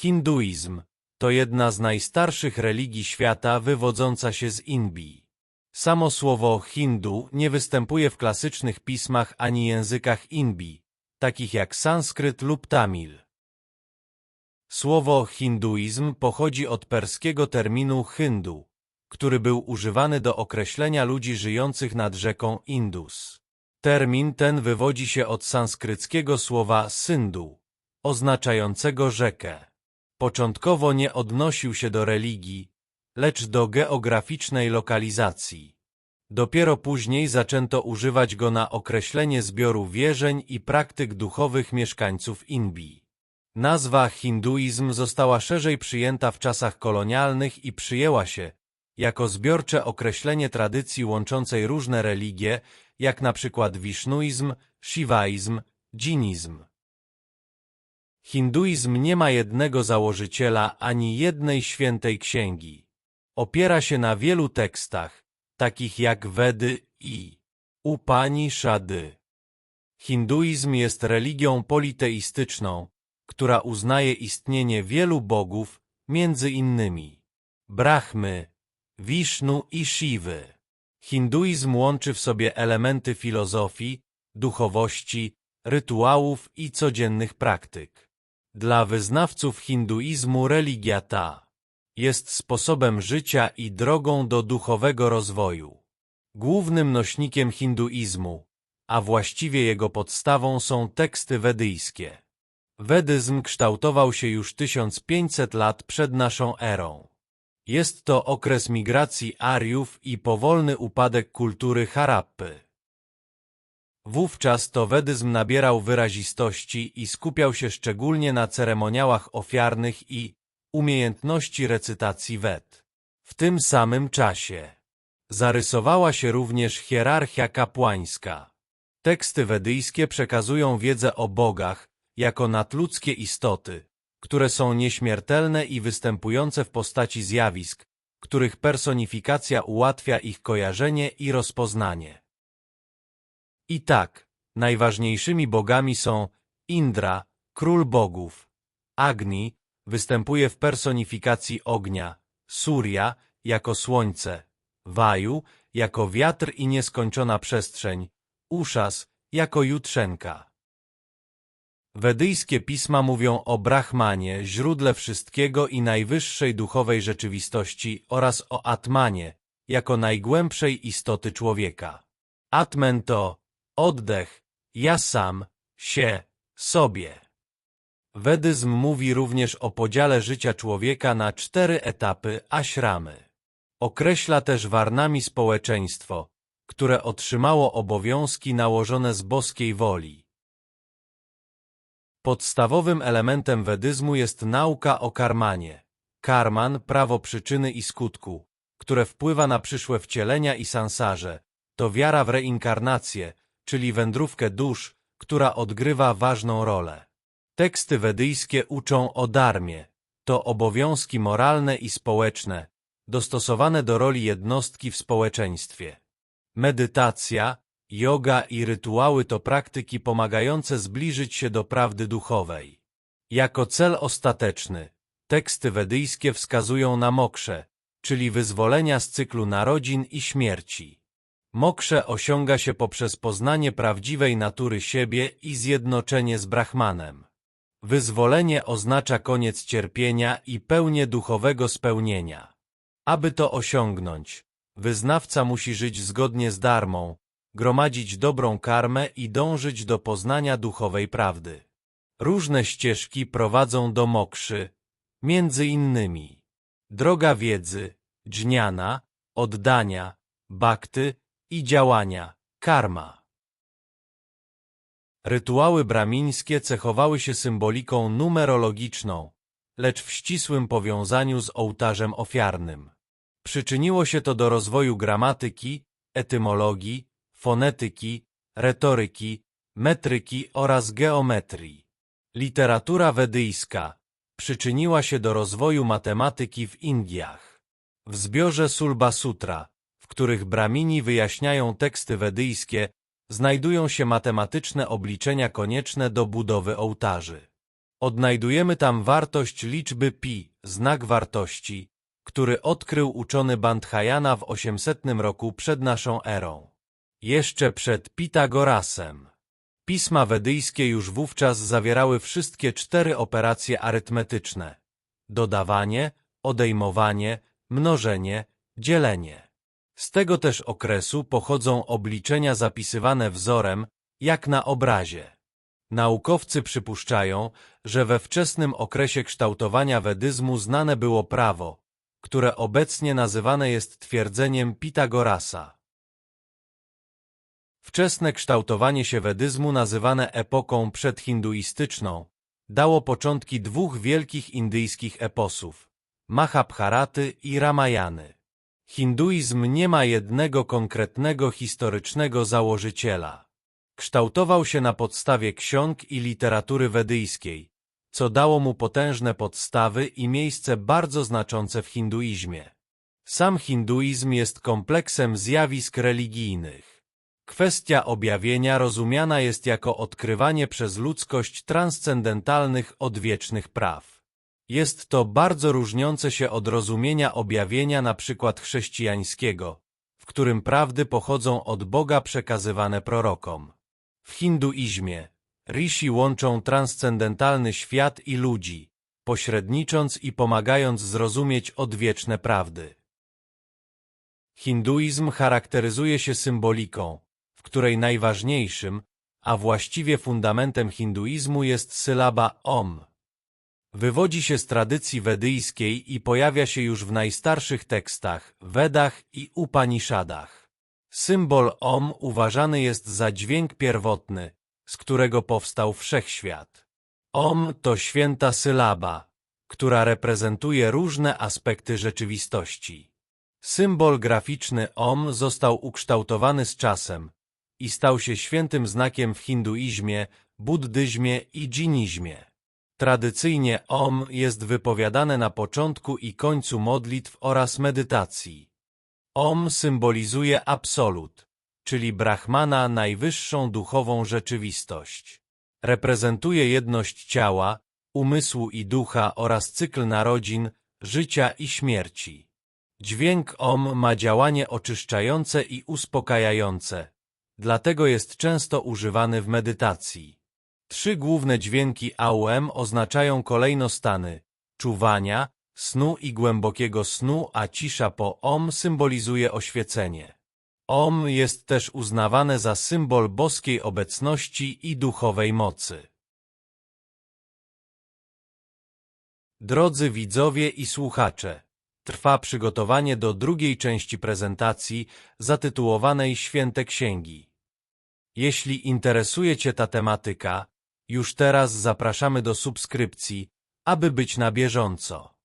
Hinduizm to jedna z najstarszych religii świata wywodząca się z Indii. Samo słowo hindu nie występuje w klasycznych pismach ani językach Indii, takich jak sanskryt lub tamil. Słowo hinduizm pochodzi od perskiego terminu hindu, który był używany do określenia ludzi żyjących nad rzeką Indus. Termin ten wywodzi się od sanskryckiego słowa syndu, oznaczającego rzekę. Początkowo nie odnosił się do religii, lecz do geograficznej lokalizacji. Dopiero później zaczęto używać go na określenie zbioru wierzeń i praktyk duchowych mieszkańców Indii. Nazwa hinduizm została szerzej przyjęta w czasach kolonialnych i przyjęła się jako zbiorcze określenie tradycji łączącej różne religie, jak na przykład wisznuizm, shivaizm, dżinizm. Hinduizm nie ma jednego założyciela ani jednej świętej księgi. Opiera się na wielu tekstach, takich jak Wedy i Upanishady. Hinduizm jest religią politeistyczną, która uznaje istnienie wielu bogów, między innymi Brahmy, Wisznu i Shiwy. Hinduizm łączy w sobie elementy filozofii, duchowości, rytuałów i codziennych praktyk. Dla wyznawców hinduizmu religia ta jest sposobem życia i drogą do duchowego rozwoju. Głównym nośnikiem hinduizmu, a właściwie jego podstawą są teksty wedyjskie. Wedyzm kształtował się już 1500 lat przed naszą erą. Jest to okres migracji Ariów i powolny upadek kultury Harappy. Wówczas to wedyzm nabierał wyrazistości i skupiał się szczególnie na ceremoniałach ofiarnych i umiejętności recytacji wed. W tym samym czasie zarysowała się również hierarchia kapłańska. Teksty wedyjskie przekazują wiedzę o bogach jako nadludzkie istoty, które są nieśmiertelne i występujące w postaci zjawisk, których personifikacja ułatwia ich kojarzenie i rozpoznanie. I tak, najważniejszymi bogami są Indra, król bogów, Agni, występuje w personifikacji ognia, Surya jako słońce, Waju jako wiatr i nieskończona przestrzeń, Uszas jako jutrzenka. Wedyjskie pisma mówią o Brahmanie, źródle wszystkiego i najwyższej duchowej rzeczywistości oraz o Atmanie, jako najgłębszej istoty człowieka. Atmen to oddech, ja sam, się, sobie. Wedyzm mówi również o podziale życia człowieka na cztery etapy ashramy. Określa też warnami społeczeństwo, które otrzymało obowiązki nałożone z boskiej woli. Podstawowym elementem wedyzmu jest nauka o karmanie. Karman, prawo przyczyny i skutku, które wpływa na przyszłe wcielenia i sansarze, to wiara w reinkarnację, czyli wędrówkę dusz, która odgrywa ważną rolę. Teksty wedyjskie uczą o darmie, to obowiązki moralne i społeczne, dostosowane do roli jednostki w społeczeństwie. Medytacja, Yoga i rytuały to praktyki pomagające zbliżyć się do prawdy duchowej. Jako cel ostateczny, teksty wedyjskie wskazują na moksze, czyli wyzwolenia z cyklu narodzin i śmierci. Moksze osiąga się poprzez poznanie prawdziwej natury siebie i zjednoczenie z Brahmanem. Wyzwolenie oznacza koniec cierpienia i pełnię duchowego spełnienia. Aby to osiągnąć, wyznawca musi żyć zgodnie z darmą, gromadzić dobrą karmę i dążyć do poznania duchowej prawdy. Różne ścieżki prowadzą do mokszy, między innymi droga wiedzy, dżniana, oddania, bakty i działania, karma. Rytuały bramińskie cechowały się symboliką numerologiczną, lecz w ścisłym powiązaniu z ołtarzem ofiarnym. Przyczyniło się to do rozwoju gramatyki, etymologii, fonetyki, retoryki, metryki oraz geometrii. Literatura wedyjska przyczyniła się do rozwoju matematyki w Indiach. W zbiorze Sulba Sutra, których bramini wyjaśniają teksty wedyjskie, znajdują się matematyczne obliczenia konieczne do budowy ołtarzy. Odnajdujemy tam wartość liczby pi, znak wartości, który odkrył uczony Bandhayana w 800 roku przed naszą erą. Jeszcze przed Pitagorasem. Pisma wedyjskie już wówczas zawierały wszystkie cztery operacje arytmetyczne. Dodawanie, odejmowanie, mnożenie, dzielenie. Z tego też okresu pochodzą obliczenia zapisywane wzorem, jak na obrazie. Naukowcy przypuszczają, że we wczesnym okresie kształtowania wedyzmu znane było prawo, które obecnie nazywane jest twierdzeniem Pitagorasa. Wczesne kształtowanie się wedyzmu nazywane epoką przedhinduistyczną dało początki dwóch wielkich indyjskich eposów Mahabharaty i Ramayany. Hinduizm nie ma jednego konkretnego historycznego założyciela. Kształtował się na podstawie ksiąg i literatury wedyjskiej, co dało mu potężne podstawy i miejsce bardzo znaczące w hinduizmie. Sam hinduizm jest kompleksem zjawisk religijnych. Kwestia objawienia rozumiana jest jako odkrywanie przez ludzkość transcendentalnych odwiecznych praw. Jest to bardzo różniące się od rozumienia objawienia na przykład chrześcijańskiego, w którym prawdy pochodzą od Boga przekazywane prorokom. W hinduizmie rishi łączą transcendentalny świat i ludzi, pośrednicząc i pomagając zrozumieć odwieczne prawdy. Hinduizm charakteryzuje się symboliką, w której najważniejszym, a właściwie fundamentem hinduizmu jest sylaba Om. Wywodzi się z tradycji wedyjskiej i pojawia się już w najstarszych tekstach, Wedach i Upanishadach. Symbol Om uważany jest za dźwięk pierwotny, z którego powstał wszechświat. Om to święta sylaba, która reprezentuje różne aspekty rzeczywistości. Symbol graficzny Om został ukształtowany z czasem i stał się świętym znakiem w hinduizmie, buddyzmie i dżinizmie. Tradycyjnie Om jest wypowiadane na początku i końcu modlitw oraz medytacji. Om symbolizuje absolut, czyli Brahmana najwyższą duchową rzeczywistość. Reprezentuje jedność ciała, umysłu i ducha oraz cykl narodzin, życia i śmierci. Dźwięk Om ma działanie oczyszczające i uspokajające, dlatego jest często używany w medytacji. Trzy główne dźwięki AUM oznaczają kolejno stany czuwania, snu i głębokiego snu, a cisza po OM symbolizuje oświecenie. OM jest też uznawane za symbol boskiej obecności i duchowej mocy. Drodzy widzowie i słuchacze, trwa przygotowanie do drugiej części prezentacji zatytułowanej Święte Księgi. Jeśli interesuje Cię ta tematyka, już teraz zapraszamy do subskrypcji, aby być na bieżąco.